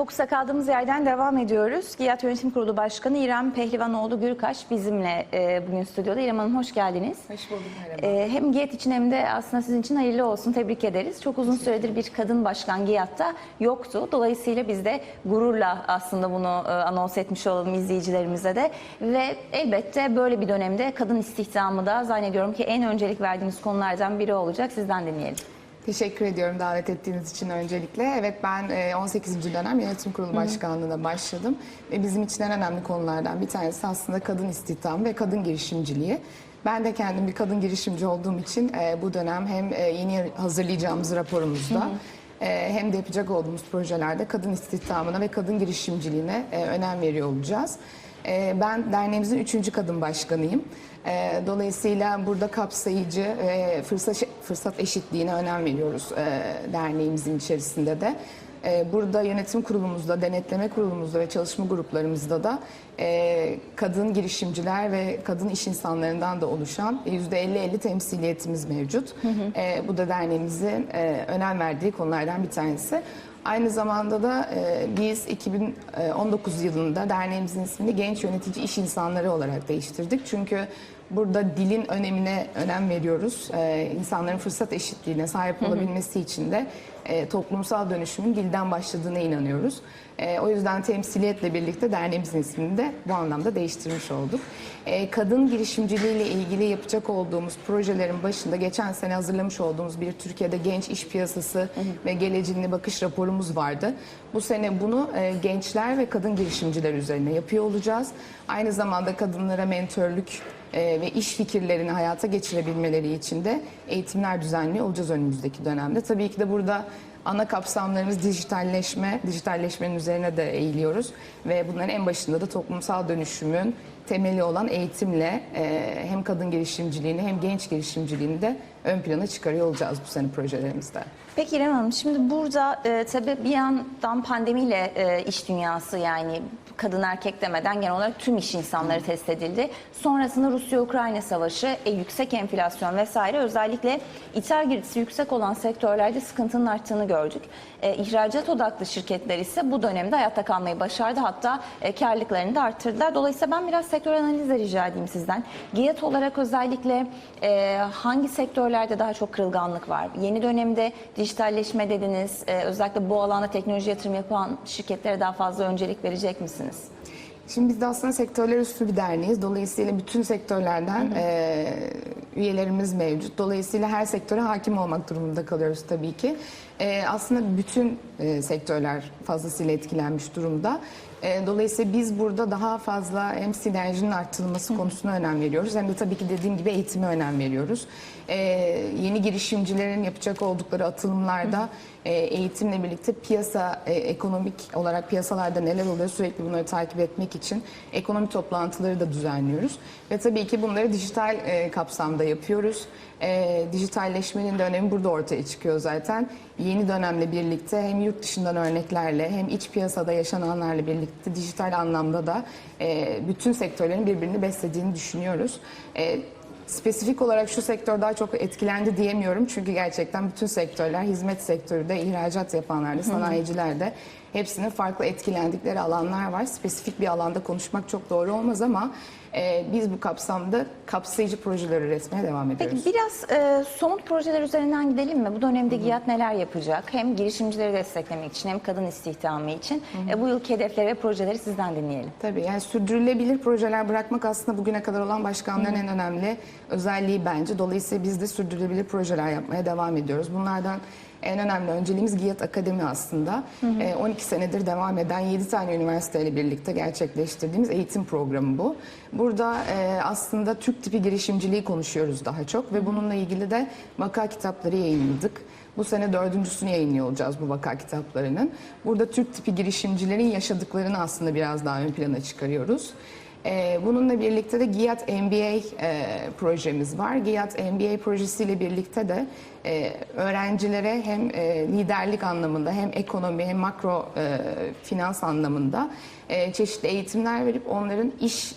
Fokus'a kaldığımız yerden devam ediyoruz. GİAD Yönetim Kurulu Başkanı İrem Pehlivanoğlu Gürkaş bizimle e, bugün stüdyoda. İrem Hanım hoş geldiniz. Hoş bulduk merhaba. E, hem GİAD için hem de aslında sizin için hayırlı olsun. Tebrik ederiz. Çok uzun süredir bir kadın başkan GİAD'da yoktu. Dolayısıyla biz de gururla aslında bunu e, anons etmiş olalım izleyicilerimize de. Ve elbette böyle bir dönemde kadın istihdamı da zannediyorum ki en öncelik verdiğiniz konulardan biri olacak. Sizden dinleyelim. Teşekkür ediyorum davet ettiğiniz için öncelikle. Evet ben e, 18. dönem yönetim kurulu başkanlığına başladım. Ve bizim için en önemli konulardan bir tanesi aslında kadın istihdamı ve kadın girişimciliği. Ben de kendim bir kadın girişimci olduğum için e, bu dönem hem e, yeni hazırlayacağımız raporumuzda e, hem de yapacak olduğumuz projelerde kadın istihdamına ve kadın girişimciliğine e, önem veriyor olacağız. E, Ben derneğimizin üçüncü kadın başkanıyım. E, Dolayısıyla burada kapsayıcı ve fırsat, fırsat eşitliğine önem veriyoruz e, derneğimizin içerisinde de. E, Burada yönetim kurulumuzda, denetleme kurulumuzda ve çalışma gruplarımızda da e, kadın girişimciler ve kadın iş insanlarından da oluşan %50-50 temsiliyetimiz mevcut. E, Bu da derneğimizin e, önem verdiği konulardan bir tanesi. Aynı zamanda da e, biz 2019 yılında derneğimizin ismini Genç Yönetici İş İnsanları olarak değiştirdik. Çünkü burada dilin önemine önem veriyoruz. E, insanların fırsat eşitliğine sahip olabilmesi için de e, toplumsal dönüşümün dilden başladığına inanıyoruz. E, o yüzden temsiliyetle birlikte derneğimizin ismini de bu anlamda değiştirmiş olduk. E, kadın girişimciliğiyle ilgili yapacak olduğumuz projelerin başında geçen sene hazırlamış olduğumuz bir Türkiye'de genç iş piyasası ve geleceğine bakış raporumuz vardı. Bu sene bunu e, gençler ve kadın girişimciler üzerine yapıyor olacağız. Aynı zamanda kadınlara mentörlük e, ve iş fikirlerini hayata geçirebilmeleri için de eğitimler düzenliyor olacağız önümüzdeki dönemde. Tabii ki de burada ana kapsamlarımız dijitalleşme, dijitalleşmenin üzerine de eğiliyoruz ve bunların en başında da toplumsal dönüşümün temeli olan eğitimle e, hem kadın girişimciliğini hem genç girişimciliğini de ön plana çıkarıyor olacağız bu sene projelerimizde. Peki İrem Hanım şimdi burada e, tabii bir yandan pandemiyle e, iş dünyası yani kadın erkek demeden genel olarak tüm iş insanları test edildi. Sonrasında Rusya-Ukrayna savaşı, e, yüksek enflasyon vesaire özellikle ithal girdisi yüksek olan sektörlerde sıkıntının arttığını gördük. E, ihracat odaklı şirketler ise bu dönemde hayatta kalmayı başardı. Hatta e, karlılıklarını da arttırdılar. Dolayısıyla ben biraz analizi rica edeyim sizden. GİAD olarak özellikle e, hangi sektörlerde daha çok kırılganlık var? Yeni dönemde dijitalleşme dediniz. E, özellikle bu alanda teknoloji yatırım yapan şirketlere daha fazla öncelik verecek misiniz? Şimdi biz de aslında sektörler üstü bir derneğiz. Dolayısıyla bütün sektörlerden e, üyelerimiz mevcut. Dolayısıyla her sektöre hakim olmak durumunda kalıyoruz tabii ki. E, aslında bütün e, sektörler fazlasıyla etkilenmiş durumda. E, dolayısıyla biz burada daha fazla hem sinerjinin arttırılması konusuna önem veriyoruz. Hem de tabii ki dediğim gibi eğitime önem veriyoruz. E, yeni girişimcilerin yapacak oldukları atılımlarda e, eğitimle birlikte piyasa, e, ekonomik olarak piyasalarda neler oluyor sürekli bunları takip etmek için ekonomi toplantıları da düzenliyoruz. Ve tabii ki bunları dijital e, kapsamda yapıyoruz. E, dijitalleşmenin de önemi burada ortaya çıkıyor zaten. Yeni dönemle birlikte hem yurt dışından örneklerle hem iç piyasada yaşananlarla birlikte dijital anlamda da e, bütün sektörlerin birbirini beslediğini düşünüyoruz. E, Spesifik olarak şu sektör daha çok etkilendi diyemiyorum. Çünkü gerçekten bütün sektörler, hizmet sektörü de, ihracat yapanlar da, sanayiciler de hepsinin farklı etkilendikleri alanlar var. Spesifik bir alanda konuşmak çok doğru olmaz ama e, biz bu kapsamda kapsayıcı projeler üretmeye devam ediyoruz. Peki biraz e, somut projeler üzerinden gidelim mi? Bu dönemde GİAD neler yapacak? Hem girişimcileri desteklemek için hem kadın istihdamı için. E, bu yılki hedefleri ve projeleri sizden dinleyelim. Tabii yani sürdürülebilir projeler bırakmak aslında bugüne kadar olan başkanların en önemli özelliği bence. Dolayısıyla biz de sürdürülebilir projeler yapmaya devam ediyoruz. Bunlardan en önemli önceliğimiz GİAD Akademi aslında. Ee, 12 senedir devam eden 7 tane üniversiteyle birlikte gerçekleştirdiğimiz eğitim programı bu. Burada e, aslında Türk tipi girişimciliği konuşuyoruz daha çok ve bununla ilgili de vaka kitapları yayınladık. Bu sene dördüncüsünü yayınlıyor olacağız bu vaka kitaplarının. Burada Türk tipi girişimcilerin yaşadıklarını aslında biraz daha ön plana çıkarıyoruz. Ee, Bununla birlikte de GİAD MBA e, projemiz var. GİAD MBA projesiyle birlikte de e, öğrencilere hem e, liderlik anlamında hem ekonomi hem makro finans anlamında çeşitli eğitimler verip onların iş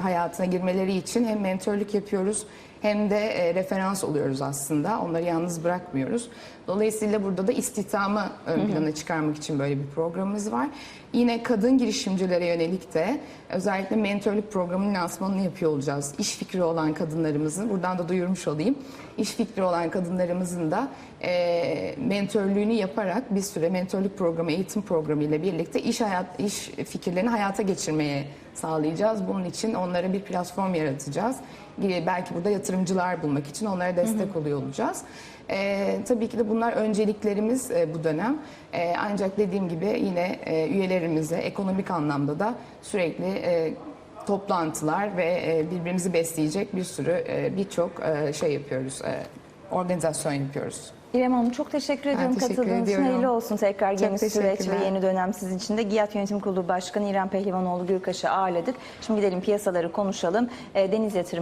hayatına girmeleri için hem mentörlük yapıyoruz hem de e, referans oluyoruz aslında. Onları yalnız bırakmıyoruz. Dolayısıyla burada da istihdamı ön plana çıkarmak için böyle bir programımız var. Yine kadın girişimcilere yönelik de özellikle mentorluk programının lansmanını yapıyor olacağız. İş fikri olan kadınlarımızın, buradan da duyurmuş olayım. İş fikri olan kadınlarımızın da e, mentörlüğünü yaparak bir süre mentorluk programı, eğitim programı ile birlikte iş hayat iş fikirlerini hayata geçirmeye sağlayacağız. Bunun için onlara bir platform yaratacağız. E, Belki burada yatırımcılar bulmak için onlara destek oluyor olacağız. E, tabii ki de bunlar önceliklerimiz e, bu dönem. E, ancak dediğim gibi yine e, üyelerimize ekonomik anlamda da sürekli e, toplantılar ve e, birbirimizi besleyecek bir sürü e, birçok e, şey yapıyoruz. e, Organizasyon yapıyoruz. İrem Hanım çok teşekkür ediyorum teşekkür katıldığınız için. Hayırlı olsun tekrar Çok yeni süreç ve yeni dönem sizin için de. GİAD Yönetim Kurulu Başkanı İrem Pehlivanoğlu Gürkaş'ı ağırladık. Şimdi gidelim piyasaları konuşalım. E, Deniz Yatırım